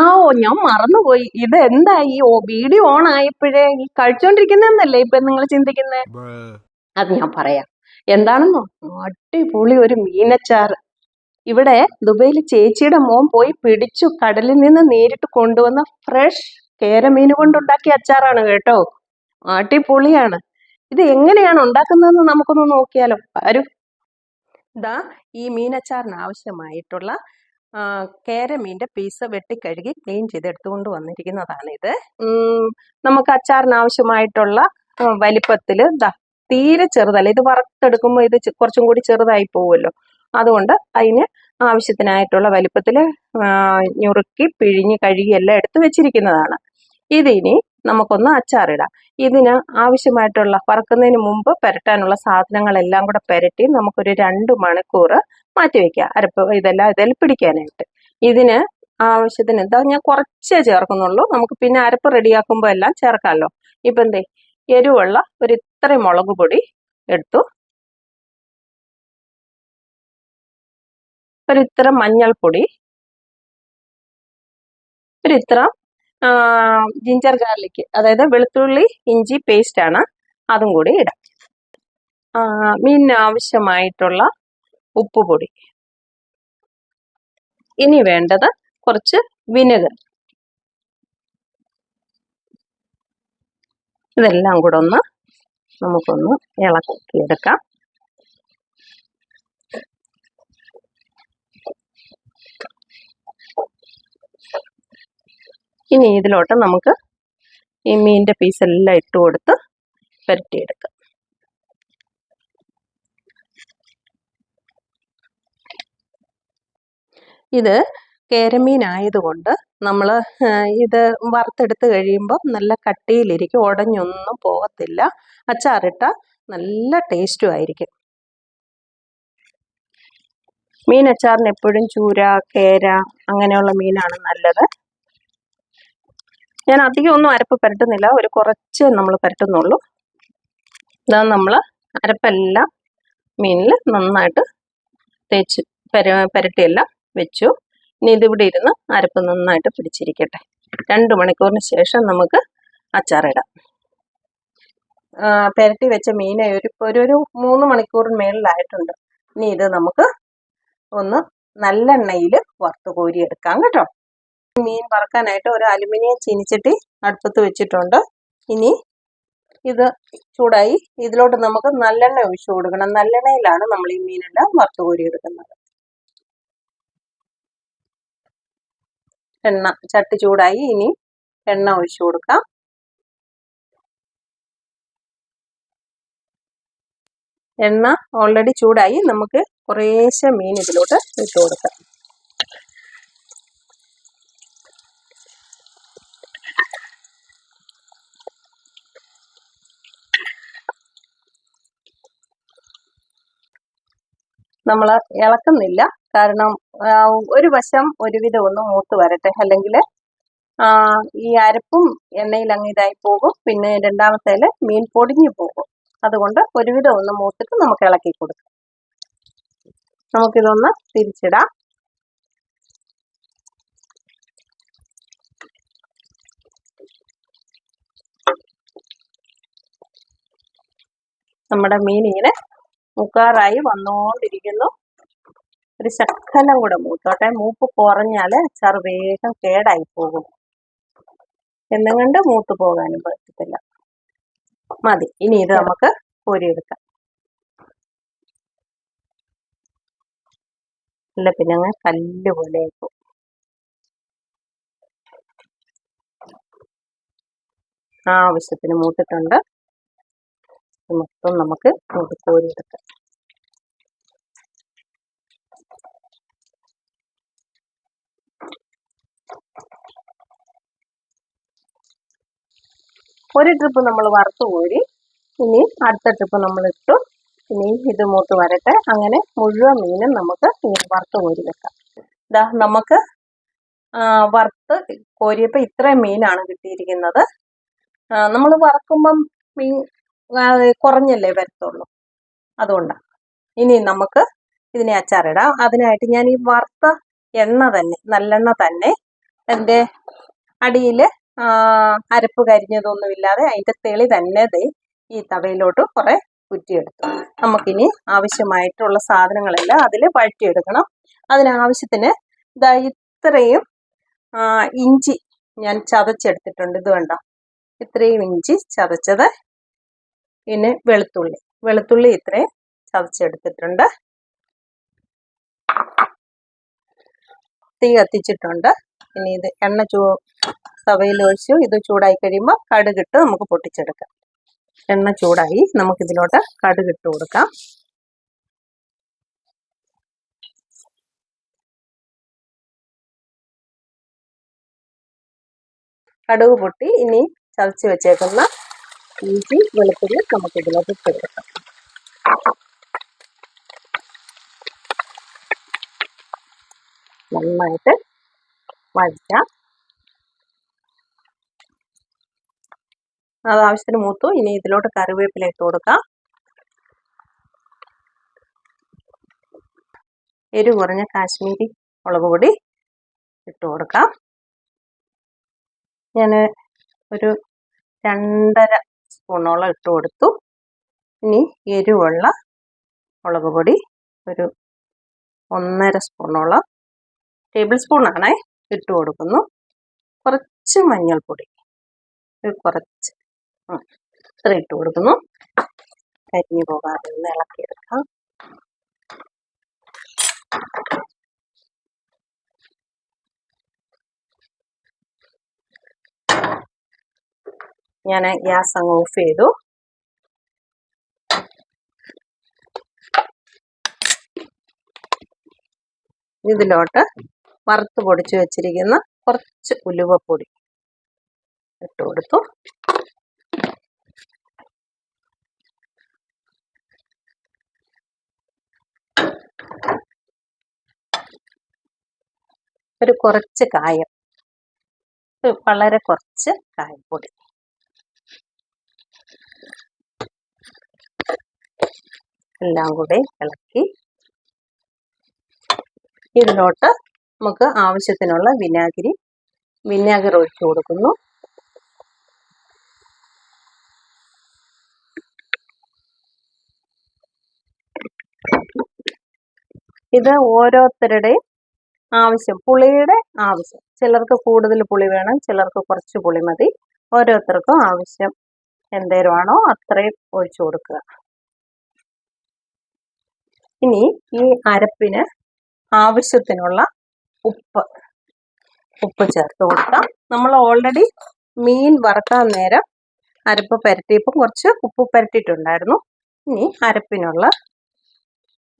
ആ ഓ ഞാൻ മറന്നുപോയി. ഇത് എന്താ ഈ ഓ വീഡിയോ ഓൺ ആയപ്പോഴേ ഈ കഴിച്ചോണ്ടിരിക്കുന്നല്ലേ ഇപ്പൊ നിങ്ങൾ ചിന്തിക്കുന്നേ? അത് ഞാൻ പറയാം. എന്താണെന്നോ? അടിപൊളി ഒരു മീനച്ചാറ്. ഇവിടെ ദുബൈയിൽ ചേച്ചിയുടെ മോൻ പോയി പിടിച്ചു കടലിൽ നിന്ന് നേരിട്ട് കൊണ്ടുവന്ന ഫ്രഷ് കേരമീൻ കൊണ്ടുണ്ടാക്കിയ അച്ചാറാണ് കേട്ടോ. അടിപൊളിയാണ്. ഇത് എങ്ങനെയാണ് ഉണ്ടാക്കുന്നതെന്ന് നമുക്കൊന്ന് നോക്കിയാലോ. ആരും ഇതാ ഈ മീനച്ചാറിന് ആവശ്യമായിട്ടുള്ള കേരമീന്റെ പീസ് വെട്ടിക്കഴുകി ക്ലീൻ ചെയ്ത് എടുത്തുകൊണ്ട് വന്നിരിക്കുന്നതാണ് ഇത് നമുക്ക് അച്ചാറിന് ആവശ്യമായിട്ടുള്ള വലിപ്പത്തിൽ ദാ തീരെ ചെറുതല്ല. ഇത് വറുത്തെടുക്കുമ്പോൾ ഇത് കുറച്ചും കൂടി ചെറുതായി പോവുമല്ലോ. അതുകൊണ്ട് അതിന് ആവശ്യത്തിനായിട്ടുള്ള വലിപ്പത്തിൽ ഞുറുക്കി പിഴിഞ്ഞ് കഴുകി എല്ലാം എടുത്ത് വെച്ചിരിക്കുന്നതാണ്. ഇതിനി നമുക്കൊന്ന് അച്ചാറിടാം. ഇതിന് ആവശ്യമായിട്ടുള്ള വറക്കുന്നതിന് മുമ്പ് പുരട്ടാനുള്ള സാധനങ്ങളെല്ലാം കൂടെ പുരട്ടി നമുക്കൊരു രണ്ട് മണിക്കൂർ മാറ്റി വെക്കുക അരപ്പ് ഇതെല്ലാം ഇതിൽ പിടിക്കാനായിട്ട്. ഇതിന് ആവശ്യത്തിന് എന്താ ഞാൻ കുറച്ചേ ചേർക്കുന്നുള്ളൂ. നമുക്ക് പിന്നെ അരപ്പ് റെഡിയാക്കുമ്പോൾ എല്ലാം ചേർക്കാമല്ലോ ഇപ്പം എന്തേ എരിവുള്ള ഒരു ഇത്രയും മുളക് പൊടി എടുത്തു. ഒരു ഇത്ര മഞ്ഞൾപ്പൊടി. ഒരു ഇത്ര ജിഞ്ചർ ഗാർലിക് അതായത് വെളുത്തുള്ളി ഇഞ്ചി പേസ്റ്റ് ആണ്. അതും കൂടി ഇടാം. മീനിന് ആവശ്യമായിട്ടുള്ള ഉപ്പുപൊടി. ഇനി വേണ്ടത് കുറച്ച് വിനെഗർ. ഇതെല്ലാം കൂടെ ഒന്ന് നമുക്കൊന്ന് ഇളക്കിയെടുക്കാം. ഇനി ഇതിലോട്ട് നമുക്ക് ഈ മീനിന്റെ പീസെല്ലാം ഇട്ട് കൊടുത്ത് പുരട്ടിയെടുക്കാം. ഇത് കേരമീൻ ആയതുകൊണ്ട് നമ്മൾ ഇത് വറുത്തെടുത്ത് കഴിയുമ്പോൾ നല്ല കട്ടിയിലിരിക്കും ഉടഞ്ഞൊന്നും പോകത്തില്ല. അച്ചാറിട്ട നല്ല ടേസ്റ്റും ആയിരിക്കും. മീൻ അച്ചാറിന് എപ്പോഴും ചൂര കേര അങ്ങനെയുള്ള മീനാണ് നല്ലത്. ഞാൻ അധികം ഒന്നും അരപ്പ് പരട്ടുന്നില്ല ഒരു കുറച്ച് നമ്മൾ പരട്ടുന്നുള്ളൂ. ഇതാ നമ്മൾ അരപ്പെല്ലാം മീനിൽ നന്നായിട്ട് തേച്ച് പര പുരട്ടിയെല്ലാം വെച്ചു. ഇനി ഇതിവിടെ ഇരുന്ന് അരപ്പ് നന്നായിട്ട് പിടിച്ചിരിക്കട്ടെ. രണ്ട് മണിക്കൂറിന് ശേഷം നമുക്ക് അച്ചാറിടാം. പെരട്ടി വെച്ച മീനെ ഒരു ഒരു ഒരു മൂന്ന് മണിക്കൂറിന് മേളിലായിട്ടുണ്ട്. ഇനി ഇത് നമുക്ക് ഒന്ന് നല്ലെണ്ണയിൽ വറുത്ത് കോരിയെടുക്കാം കേട്ടോ. മീൻ വറക്കാനായിട്ട് ഒരു അലുമിനിയം ചീനിച്ചട്ടി അടുപ്പത്ത് വെച്ചിട്ടുണ്ട്. ഇനി ഇത് ചൂടായി ഇതിലോട്ട് നമുക്ക് നല്ലെണ്ണ ഒഴിച്ചു കൊടുക്കണം. നല്ലെണ്ണയിലാണ് നമ്മൾ ഈ മീനെല്ലാം വറുത്ത് കോരിയെടുക്കുന്നത് എണ്ണ ചട്ടി ചൂടായി ഇനി എണ്ണ ഒഴിച്ചു കൊടുക്കാം. എണ്ണ ഓൾറെഡി ചൂടായി നമുക്ക് കുറേശ്ശെ മീൻ ഇതിലോട്ട് ഇട്ട് കൊടുക്കാം. നമ്മൾ ഇളക്കുന്നില്ല. കാരണം ഒരു വശം ഒരുവിധം ഒന്ന് മൂത്ത് വരട്ടെ. അല്ലെങ്കിൽ ഈ അരപ്പും എണ്ണയിൽ അങ്ങ് ഇതായി പോകും. പിന്നെ രണ്ടാമത്തേൽ മീൻ പൊടിഞ്ഞു പോകും. അതുകൊണ്ട് ഒരുവിധം ഒന്ന് മൂത്തിട്ട് നമുക്ക് ഇളക്കി കൊടുക്കാം. നമുക്കിതൊന്ന് തിരിച്ചിടാം. നമ്മുടെ മീൻ ഇങ്ങനെ മുക്കാറായി വന്നുകൊണ്ടിരിക്കുന്നു ഒരു ശക്കലം കൂടെ മൂത്തോട്ടെ. മൂപ്പ് കുറഞ്ഞാൽ അച്ചാർ വേഗം കേടായി പോകും. എന്നും കണ്ട് മൂത്ത് പോകാനും പറ്റത്തില്ല. മതി. ഇനി ഇത് നമുക്ക് കോരിയെടുക്കാം. അല്ല പിന്നെ അങ്ങ് കല്ല് പോലെ ആയിപ്പോ ആവശ്യത്തിന് മൂത്തിട്ടുണ്ട്. മൊത്തം നമുക്ക് കോരിയെടുക്കാം. ഒരു ട്രിപ്പ് നമ്മൾ വറുത്ത് കോരി ഇനി അടുത്ത ട്രിപ്പ് നമ്മൾ ഇട്ടു. ഇനി ഇത് മൂത്ത് വരട്ടെ. അങ്ങനെ മുഴുവൻ മീനും നമുക്ക് ഇങ്ങനെ വറുത്ത് കോരി വെക്കാം. ഇതാ നമുക്ക് വറുത്ത് കോരിയപ്പോൾ ഇത്രയും മീനാണ് കിട്ടിയിരിക്കുന്നത്. നമ്മൾ വറക്കുമ്പം മീൻ കുറഞ്ഞല്ലേ വരത്തുള്ളൂ. അതുകൊണ്ടാണ് ഇനി നമുക്ക് ഇതിനെ അച്ചാറിടാം. അതിനായിട്ട് ഞാൻ ഈ വറുത്ത എണ്ണ തന്നെ നല്ലെണ്ണ തന്നെ എന്റെ അടിയിൽ അരപ്പ് കരിഞ്ഞതൊന്നും ഇല്ലാതെ അതിന്റെ തെളി തന്നെ ഈ തവയിലോട്ട് കുറെ കുറ്റിയെടുത്തു നമുക്കിനി ആവശ്യമായിട്ടുള്ള സാധനങ്ങളെല്ലാം അതിൽ വഴറ്റിയെടുക്കണം. അതിനാവശ്യത്തിന് ഇതാ ഇത്രയും ഇഞ്ചി ഞാൻ ചതച്ചെടുത്തിട്ടുണ്ട്. ഇത് വേണ്ട ഇത്രയും ഇഞ്ചി ചതച്ചത് പിന്നെ വെളുത്തുള്ളി. വെളുത്തുള്ളി ഇത്രയും ചതച്ചെടുത്തിട്ടുണ്ട്. തീ കത്തിച്ചിട്ടുണ്ട്. ഇനി ഇത് എണ്ണ ചൂ തവയിൽ ഒഴിച്ചു ഇത് ചൂടായി കഴിയുമ്പോൾ കടുകിട്ട് നമുക്ക് പൊട്ടിച്ചെടുക്കാം. എണ്ണ ചൂടായി നമുക്ക് നമുക്കിതിലോട്ട് കടുകിട്ട് കൊടുക്കാം. കടുക് പൊട്ടി ഇനി ചതച്ച് വെച്ചേക്കുന്ന ഇഞ്ചി വെളുത്തുള്ളി നമുക്ക് ഇതിലോട്ട് ഇട്ട് കൊടുക്കാം. നന്നായിട്ട് വഴറ്റാം. അത് ആവശ്യത്തിന് മൂത്തു. ഇനി ഇതിലോട്ട് കറിവേപ്പില ഇട്ട് കൊടുക്കാം. എരിവ് കുറഞ്ഞ കാശ്മീരി മുളക് പൊടി ഇട്ട് കൊടുക്കാം. ഞാൻ ഒരു രണ്ടര സ്പൂണോളം ഇട്ട് കൊടുത്തു. ഇനി എരിവുള്ള മുളക് പൊടി ഒരു ഒന്നര സ്പൂണോളം ടേബിൾ സ്പൂണാണേ ഇട്ട് കൊടുക്കുന്നു. കുറച്ച് മഞ്ഞൾപ്പൊടി. കുറച്ച്. ഇത്ര ഇട്ട് കൊടുക്കുന്നു. കരിഞ്ഞു പോകാതെ ഇളക്കിയെടുക്കാം. ഞാൻ ഗ്യാസ് അങ്ങ് ഓഫ് ചെയ്തു. ഇതിലോട്ട് വറുത്ത് പൊടിച്ചു വെച്ചിരിക്കുന്ന കുറച്ച് ഉലുവപ്പൊടി ഇട്ട് കൊടുത്തു. ഒരു കുറച്ച് കായം. വളരെ കുറച്ച് കായപ്പൊടി എല്ലാം കൂടെ ഇളക്കി ഇതിലോട്ട് നമുക്ക് ആവശ്യത്തിനുള്ള വിനാഗിരി വിനാഗിരി ഒഴിച്ചു കൊടുക്കുന്നു. ഇത് ഓരോരുത്തരുടെയും ആവശ്യം പുളിയുടെ ആവശ്യം. ചിലർക്ക് കൂടുതൽ പുളി വേണം ചിലർക്ക് കുറച്ച് പുളി മതി. ഓരോരുത്തർക്കും ആവശ്യം എന്തേലും ആണോ അത്രയും ഒഴിച്ചു കൊടുക്കുക. ഇനി ഈ അരപ്പിന് ആവശ്യത്തിനുള്ള ഉപ്പ് ഉപ്പ് ചേർത്ത് കൊടുക്കാം. നമ്മൾ ഓൾറെഡി മീൻ വറുക്കാൻ നേരം അരപ്പ് പരട്ടിയപ്പം കുറച്ച് ഉപ്പ് പുരട്ടിയിട്ടുണ്ടായിരുന്നു. ഇനി അരപ്പിനുള്ള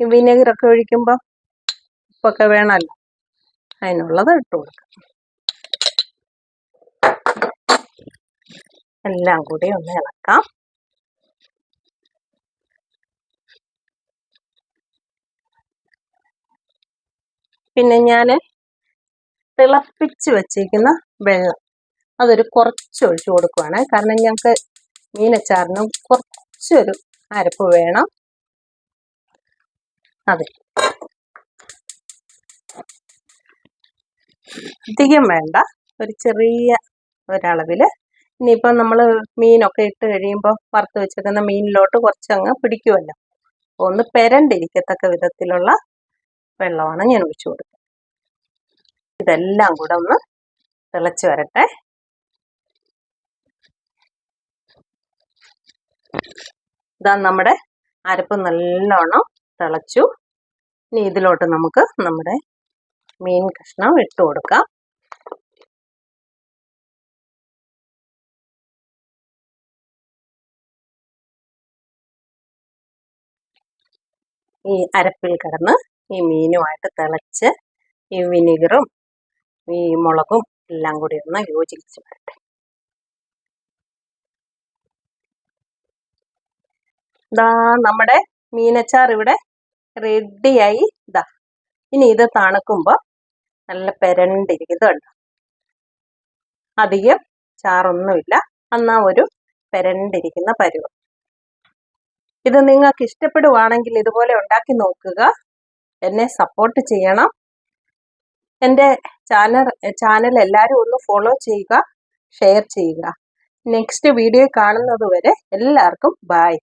വിനെഗറൊക്കെ ഒഴിക്കുമ്പോൾ ഉപ്പൊക്കെ വേണമല്ലോ അതിനുള്ളത് ഇട്ട് കൊടുക്കാം. എല്ലാം കൂടി ഒന്ന് ഇളക്കാം. പിന്നെ ഞാൻ തിളപ്പിച്ച് വെച്ചേക്കുന്ന വെള്ളം അതൊരു കുറച്ച് ഒഴിച്ചു കൊടുക്കുവാണ്. കാരണം ഞങ്ങൾക്ക് മീനച്ചാറിന് കുറച്ചൊരു അരപ്പ് വേണം. അതെ. അധികം വേണ്ട. ഒരു ചെറിയ ഒരളവിൽ ഇനിയിപ്പം നമ്മൾ മീനൊക്കെ ഇട്ട് കഴിയുമ്പോൾ വറുത്ത് വെച്ചേക്കുന്ന മീനിലോട്ട് കുറച്ചങ്ങ് പിടിക്കുമല്ലോ ഒന്ന് പെരണ്ടിരിക്കത്തക്ക വിധത്തിലുള്ള വെള്ളമാണ് ഞാൻ ഒഴിച്ചു കൊടുക്കുന്നത് ഇതെല്ലാം കൂടെ ഒന്ന് തിളച്ച് വരട്ടെ. ഇതാ നമ്മുടെ അരപ്പ് നല്ലോണം തിളച്ചു. ഇനി ഇതിലോട്ട് നമുക്ക് നമ്മുടെ മീൻ കഷ്ണം ഇട്ട് കൊടുക്കാം. ഈ അരപ്പിൽ കിടന്ന് ഈ മീനുമായിട്ട് തിളച്ച് ഈ വിനീഗറും ഈ മുളകും എല്ലാം കൂടി ഒന്ന് യോജിച്ച് വരട്ടെ. ഇതാ നമ്മുടെ മീനച്ചാർ ഇവിടെ റെഡിയായി. ഇതാ ഇനി ഇത് തണുക്കുമ്പോൾ നല്ല പെരണ്ടിരിക്കും. ഇതുണ്ട് അധികം ചാറൊന്നുമില്ല. എന്നാ ഒരു പെരണ്ടിരിക്കുന്ന പരുവം. ഇത് നിങ്ങൾക്ക് ഇഷ്ടപ്പെടുവാണെങ്കിൽ ഇതുപോലെ ഉണ്ടാക്കി നോക്കുക. എന്നെ സപ്പോർട്ട് ചെയ്യണം. എന്റെ ചാനൽ ചാനൽ എല്ലാവരും ഒന്ന് ഫോളോ ചെയ്യുക ഷെയർ ചെയ്യുക. നെക്സ്റ്റ് വീഡിയോ കാണുന്നത് വരെ എല്ലാവർക്കും ബായ്